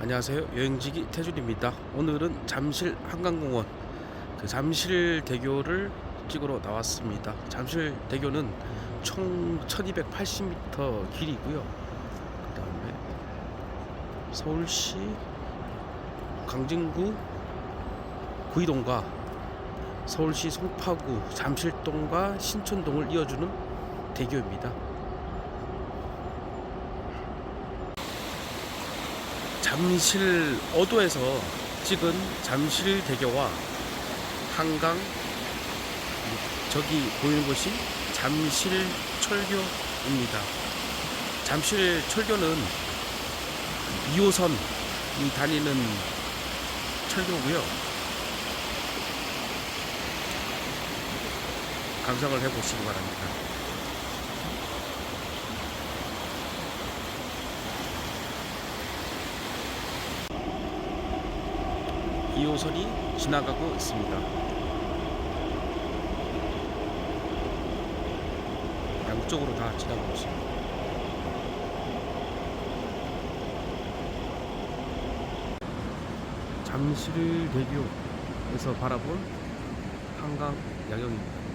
안녕하세요. 여행지기 태준입니다. 오늘은 잠실 한강공원 그 잠실대교를 찍으러 나왔습니다. 잠실대교는 총 1280m 길이고요. 그 다음에 서울시 강진구 구이동과 서울시 송파구 잠실동과 신촌동을 이어주는 대교입니다. 잠실 어도에서 찍은 잠실 대교와 한강 저기 보이는 곳이 잠실 철교입니다. 잠실 철교는 2호선이 다니는 철교고요. 감상을 해보시기 바랍니다. 이 2호선이 지나가고 있습니다. 양쪽으로 다 지나가고 있습니다. 잠실 대교에서 바라본 한강 야경입니다.